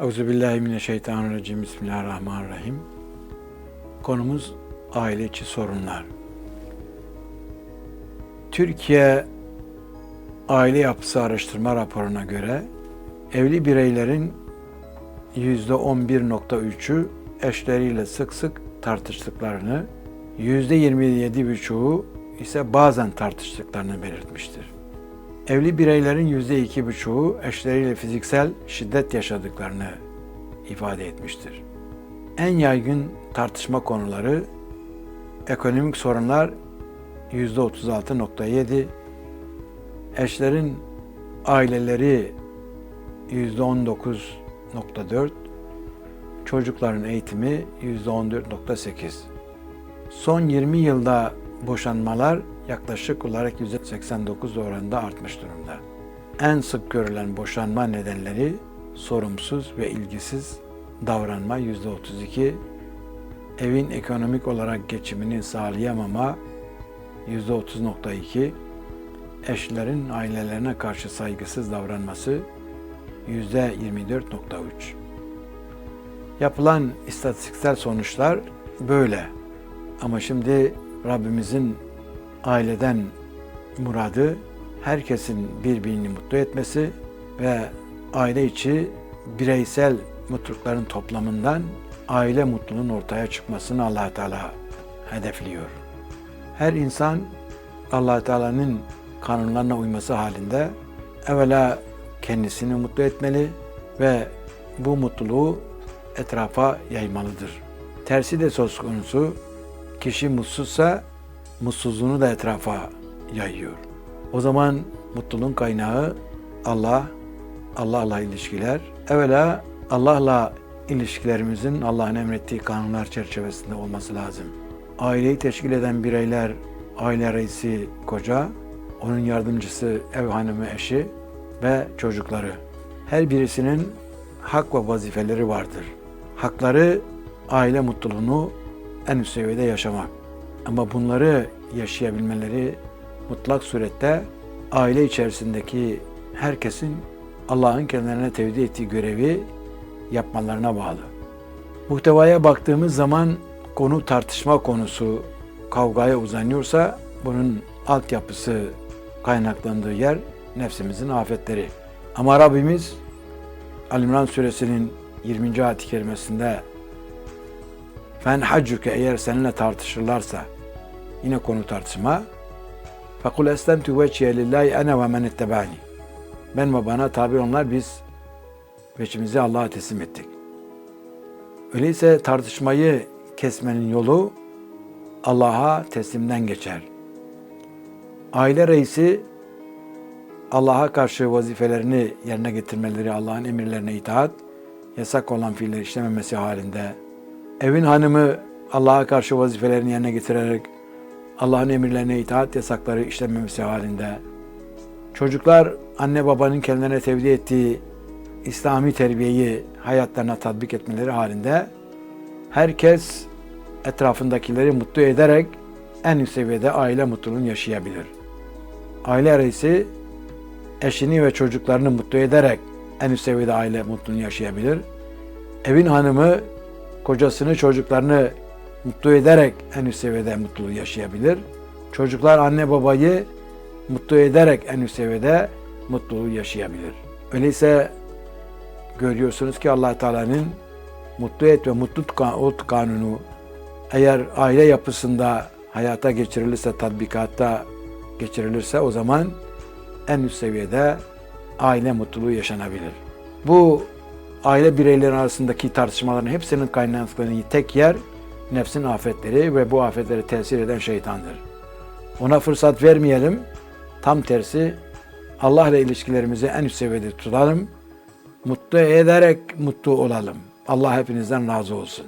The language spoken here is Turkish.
Euzubillahimineşşeytanirracim. Bismillahirrahmanirrahim. Konumuz aile içi sorunlar. Türkiye Aile Yapısı Araştırma raporuna göre evli bireylerin %11.3'ü eşleriyle sık sık tartıştıklarını, %27,5'u ise bazen tartıştıklarını belirtmiştir. Evli bireylerin yüzde iki buçuğu eşleriyle fiziksel şiddet yaşadıklarını ifade etmiştir. En yaygın tartışma konuları ekonomik sorunlar yüzde 36.7, eşlerin aileleri yüzde 19.4, çocukların eğitimi yüzde 14.8. Son 20 yılda boşanmalar yaklaşık olarak %89 oranında artmış durumda. En sık görülen boşanma nedenleri sorumsuz ve ilgisiz davranma %32, evin ekonomik olarak geçimini sağlayamama %30.2, eşlerin ailelerine karşı saygısız davranması %24.3. Yapılan istatistiksel sonuçlar böyle. Ama şimdi Rabbimizin aileden muradı herkesin birbirini mutlu etmesi ve aile içi bireysel mutlulukların toplamından aile mutluluğunun ortaya çıkmasını allah Teala hedefliyor. Her insan allah Teala'nın kanunlarına uyması halinde evvela kendisini mutlu etmeli ve bu mutluluğu etrafa yaymalıdır. Tersi de söz konusu kişi mutsuzsa mutsuzluğunu da etrafa yayıyor. O zaman mutluluğun kaynağı Allah, Allah'la ilişkiler. Evvela Allah'la ilişkilerimizin Allah'ın emrettiği kanunlar çerçevesinde olması lazım. Aileyi teşkil eden bireyler, aile reisi koca, onun yardımcısı ev hanımı eşi ve çocukları. Her birisinin hak ve vazifeleri vardır. Hakları aile mutluluğunu en üst seviyede yaşamak. Ama bunları yaşayabilmeleri mutlak surette aile içerisindeki herkesin Allah'ın kendilerine tevdi ettiği görevi yapmalarına bağlı. Muhtevaya baktığımız zaman konu tartışma konusu kavgaya uzanıyorsa bunun altyapısı kaynaklandığı yer nefsimizin afetleri. Ama Rabbimiz Alimran suresinin 20. ayet-i kerimesinde Fen haccuke eğer seninle tartışırlarsa yine konu tartışma. Fakul eslemtu vecihe lillahi ene ve men ettebani. Ben ve bana tabi onlar biz veçimizi Allah'a teslim ettik. Öyleyse tartışmayı kesmenin yolu Allah'a teslimden geçer. Aile reisi Allah'a karşı vazifelerini yerine getirmeleri, Allah'ın emirlerine itaat, yasak olan fiiller işlememesi halinde, evin hanımı Allah'a karşı vazifelerini yerine getirerek Allah'ın emirlerine itaat, yasakları işlememesi halinde, çocuklar anne babanın kendilerine tevdi ettiği İslami terbiyeyi hayatlarına tatbik etmeleri halinde herkes etrafındakileri mutlu ederek en üst seviyede aile mutluluğunu yaşayabilir. Aile reisi eşini ve çocuklarını mutlu ederek en üst seviyede aile mutluluğunu yaşayabilir. Evin hanımı kocasını, çocuklarını mutlu ederek en üst seviyede mutluluğu yaşayabilir. Çocuklar anne babayı mutlu ederek en üst seviyede mutluluğu yaşayabilir. Öyleyse görüyorsunuz ki allah Teala'nın mutlu et ve mutluluk kanunu eğer aile yapısında hayata geçirilirse, tatbikatta geçirilirse o zaman en üst seviyede aile mutluluğu yaşanabilir. Bu aile bireyleri arasındaki tartışmaların hepsinin kaynaklandığı tek yer nefsin afetleri ve bu afetlere tesir eden şeytandır. Ona fırsat vermeyelim. Tam tersi Allah ile ilişkilerimizi en üst seviyede tutalım. Mutlu ederek mutlu olalım. Allah hepinizden razı olsun.